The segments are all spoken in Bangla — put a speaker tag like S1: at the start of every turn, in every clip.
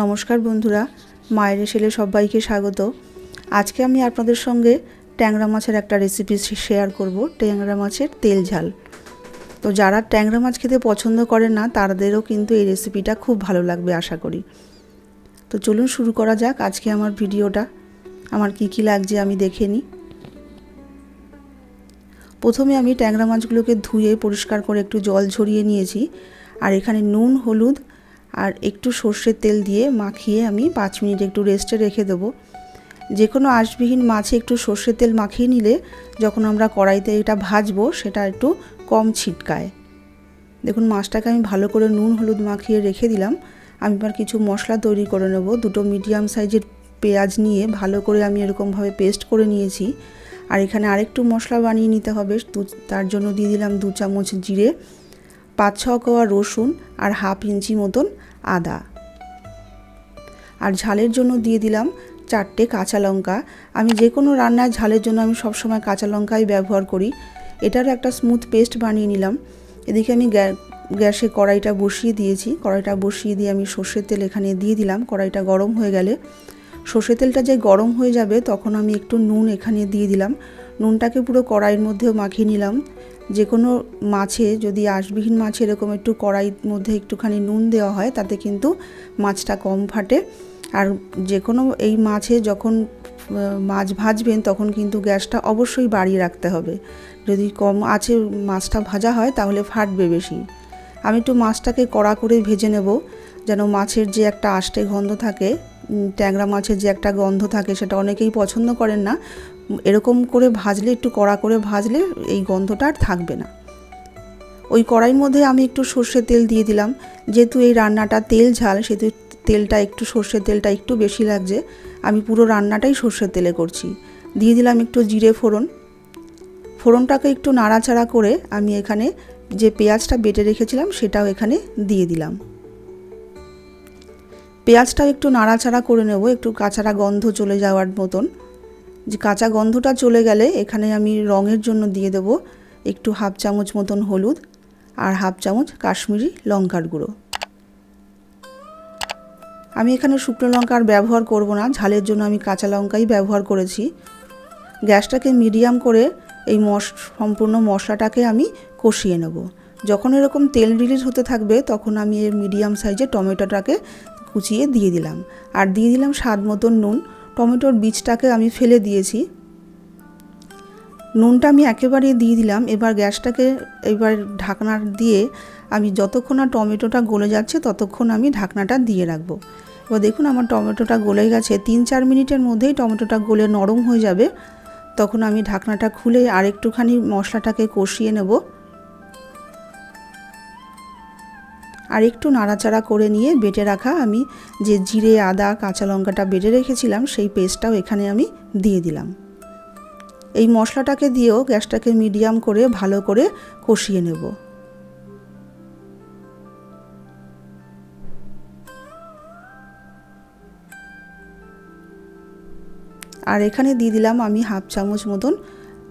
S1: নমস্কার বন্ধুরা, মায়ের এসেলে সবাইকে স্বাগত। আজকে আমি আপনাদের সঙ্গে ট্যাংরা মাছের একটা রেসিপি শেয়ার করব, ট্যাংরা মাছের তেল ঝাল। তো যারা ট্যাংরা মাছ খেতে পছন্দ করে না, তাদেরও কিন্তু এই রেসিপিটা খুব ভালো লাগবে আশা করি। তো চলুন শুরু করা যাক আজকে আমার ভিডিওটা। আমার কি কি লাগছে আমি দেখে নিই। প্রথমে আমি ট্যাংরা মাছগুলোকে ধুয়ে পরিষ্কার করে একটু জল ঝরিয়ে নিয়েছি। আর এখানে নুন, হলুদ আর একটু সর্ষের তেল দিয়ে মাখিয়ে আমি পাঁচ মিনিট একটু রেস্টে রেখে দেবো। যে কোনো আঁশবিহীন মাছে একটু সর্ষের তেল মাখিয়ে নিলে যখন আমরা কড়াইতে এটা ভাজবো, সেটা একটু কম ছিটকায়। দেখুন, মাছটাকে আমি ভালো করে নুন হলুদ মাখিয়ে রেখে দিলাম। আমি এবার কিছু মশলা তৈরি করে নেব। দুটো মিডিয়াম সাইজের পেঁয়াজ নিয়ে ভালো করে আমি এরকমভাবে পেস্ট করে নিয়েছি। আর এখানে আরেকটু মশলা বানিয়ে নিতে হবে। তার জন্য দিয়ে দিলাম দু চামচ জিরে। পাঁচ ছ কোয়া রসুন আর হাফ ইঞ্চি মতন আদা। আর ঝালের জন্য দিয়ে দিলাম চারটে কাঁচা লঙ্কা। আমি যে কোনো রান্নায় ঝালের জন্য আমি সবসময় কাঁচা লঙ্কাই ব্যবহার করি। এটারও একটা স্মুথ পেস্ট বানিয়ে নিলাম। এদিকে আমি গ্যাসে কড়াইটা বসিয়ে দিয়েছি। কড়াইটা বসিয়ে দিয়ে আমি সর্ষের তেল এখানে দিয়ে দিলাম। কড়াইটা গরম হয়ে গেলে সর্ষের তেলটা যে গরম হয়ে যাবে তখন আমি একটু নুন এখানে দিয়ে দিলাম। নুনটাকে পুরো কড়াইয়ের মধ্যেও মাখিয়ে নিলাম। যে কোনো মাছে যদি আঁশবিহীন মাছ এরকম একটু কড়াইয়ের মধ্যে একটুখানি নুন দেওয়া হয়, তাতে কিন্তু মাছটা কম ফাটে। আর যে কোনো এই মাছে যখন মাছ ভাজবেন তখন কিন্তু গ্যাসটা অবশ্যই বাড়িয়ে রাখতে হবে। যদি কম আছে মাছটা ভাজা হয় তাহলে ফাটবে বেশি। আমি একটু মাছটাকে কড়া করে ভেজে নেব, যেন মাছের যে একটা আষ্টে গন্ধ থাকে ট্যাংরা মাছের যে একটা গন্ধ থাকে, সেটা অনেকেই পছন্দ করেন না। এরকম করে ভাজলে, একটু কড়া করে ভাজলে এই গন্ধটা আর থাকবে না। ওই কড়াইয়ের মধ্যে আমি একটু সর্ষের তেল দিয়ে দিলাম। যেহেতু এই রান্নাটা তেল ঝাল, সেহেতু তেলটা একটু, সর্ষের তেলটা একটু বেশি লাগছে, আমি পুরো রান্নাটাই সর্ষের তেলে করছি। দিয়ে দিলাম একটু জিরে ফোড়ন। ফোড়নটাকে একটু নাড়াচাড়া করে আমি এখানে যে পেঁয়াজটা বেটে রেখেছিলাম, সেটাও এখানে দিয়ে দিলাম। পেঁয়াজটাও একটু নাড়াচাড়া করে নেব, একটু কাঁচারা গন্ধ চলে যাওয়ার মতন। যে কাঁচা গন্ধটা চলে গেলে এখানে আমি রঙের জন্য দিয়ে দেব একটু হাফ চামচ মতন হলুদ আর হাফ চামচ কাশ্মীরি লঙ্কার গুঁড়ো। আমি এখানে শুকনো লঙ্কা আর ব্যবহার করব না, ঝালের জন্য আমি কাঁচা লঙ্কাই ব্যবহার করেছি। গ্যাসটাকে মিডিয়াম করে এই মশ, সম্পূর্ণ মশলাটাকে আমি কষিয়ে নেব। যখন এরকম তেল রিলিজ হতে থাকবে, তখন আমি এর মিডিয়াম সাইজে টমেটোটাকে কুচিয়ে দিয়ে দিলাম। আর দিয়ে দিলাম স্বাদ মতন নুন। টমেটোর বীজটাকে আমি ফেলে দিয়েছি। নুনটা আমি একেবারে দিয়ে দিলাম। এবার গ্যাসটাকে এবার ঢাকনা দিয়ে আমি যতক্ষণ না টমেটোটা গলে যাচ্ছে, ততক্ষণ আমি ঢাকনাটা দিয়ে রাখব। এবার দেখুন আমার টমেটোটা গলে গেছে। তিন চার মিনিটের মধ্যেই টমেটোটা গলে নরম হয়ে যাবে। তখন আমি ঢাকনাটা খুলে আরেকটুখানি মশলাটাকে কষিয়ে নেব। আর একটু নাড়াচাড়া করে নিয়ে বেটে রাখা আমি যে জিরে, আদা, কাঁচা লঙ্কাটা বেটে রেখেছিলাম, সেই পেস্টটাও এখানে আমি দিয়ে দিলাম। এই মশলাটাকে দিয়েও গ্যাসটাকে মিডিয়াম করে ভালো করে কষিয়ে নেব। আর এখানে দিয়ে দিলাম আমি হাফ চামচ মতন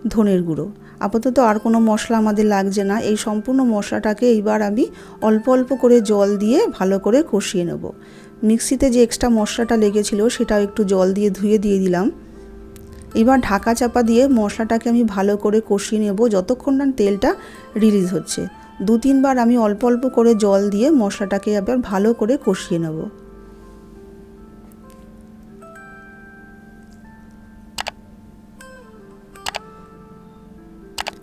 S1: ধনের গুঁড়ো। আপাতত আর কোনো মশলা আমাদের লাগছে না। এই সম্পূর্ণ মশলাটাকে এইবার আমি অল্প অল্প করে জল দিয়ে ভালো করে কষিয়ে নেব। মিক্সিতে যে এক্সট্রা মশলাটা লেগেছিল সেটাও একটু জল দিয়ে ধুয়ে দিয়ে দিলাম। এবার ঢাকা চাপা দিয়ে মশলাটাকে আমি ভালো করে কষিয়ে নেব যতক্ষণ না তেলটা রিলিজ হচ্ছে। দু তিনবার আমি অল্প অল্প করে জল দিয়ে মশলাটাকে আবার ভালো করে কষিয়ে নেব।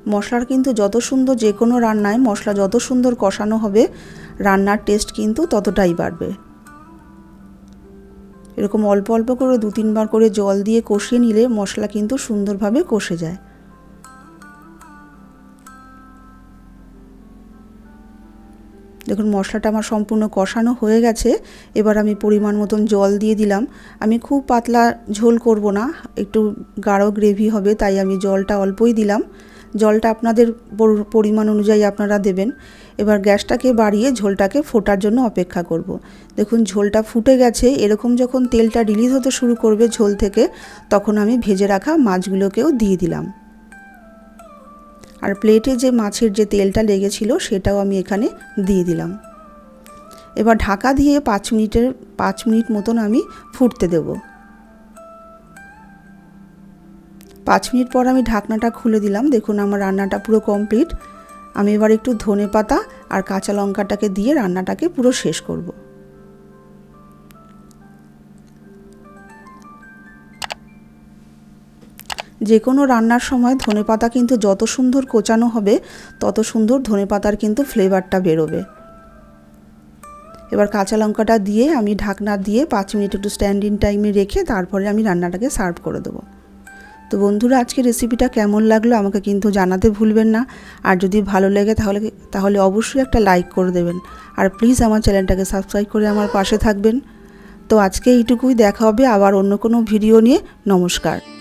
S1: মশলার কিন্তু যত সুন্দর যে কোনো রান্নায় মশলা যত সুন্দর কষানো হবে, রান্নার টেস্ট কিন্তু ততটাই বাড়বে। এরকম অল্প অল্প করে দু তিনবার করে জল দিয়ে কষিয়ে নিলে মশলা কিন্তু সুন্দরভাবে কষে যায়। দেখুন, মশলাটা আমার সম্পূর্ণ কষানো হয়ে গেছে। এবার আমি পরিমাণ মতন জল দিয়ে দিলাম। আমি খুব পাতলা ঝোল করব না, একটু গাঢ় গ্রেভি হবে, তাই আমি জলটা অল্পই দিলাম। জলটা আপনাদের পরিমাণ অনুযায়ী আপনারা দেবেন। এবার গ্যাসটাকে বাড়িয়ে ঝোলটাকে ফোটার জন্য অপেক্ষা করব। দেখুন, ঝোলটা ফুটে গেছে। এরকম যখন তেলটা রিলিজ হতে শুরু করবে ঝোল থেকে, তখন আমি ভেজে রাখা মাছগুলোকেও দিয়ে দিলাম। আর প্লেটে যে মাছের যে তেলটা লেগেছিল, সেটাও আমি এখানে দিয়ে দিলাম। এবার ঢাকা দিয়ে পাঁচ মিনিটের, পাঁচ মিনিট মতন আমি ফুটতে দেব। পাঁচ মিনিট পর আমি ঢাকনাটা খুলে দিলাম। দেখুন আমার রান্নাটা পুরো কমপ্লিট আমি এবার একটু ধনে পাতা আর কাঁচা লঙ্কাটাকে দিয়ে রান্নাটাকে পুরো শেষ করব। যে কোনো রান্নার সময় ধনেপাতা কিন্তু যত সুন্দর কোচানো হবে, তত সুন্দর ধনেপাতার কিন্তু ফ্লেভারটা বেরোবে। এবার কাঁচা লঙ্কাটা দিয়ে আমি ঢাকনা দিয়ে পাঁচ মিনিট একটু স্ট্যান্ডিং টাইমে রেখে তারপরে আমি রান্নাটাকে সার্ভ করে দেবো। তো বন্ধুরা আজকে রেসিপিটা কেমন লাগল আমাকে কিন্তু জানাতে ভুলবেন না। আর যদি ভালো লাগে তাহলে তাহলে অবশ্যই একটা লাইক করে দেবেন। আর প্লিজ আমার চ্যানেলটাকে সাবস্ক্রাইব করে আমার পাশে থাকবেন। তো আজকে এইটুকুই, দেখা হবে আবার অন্য কোনো ভিডিও নিয়ে। নমস্কার।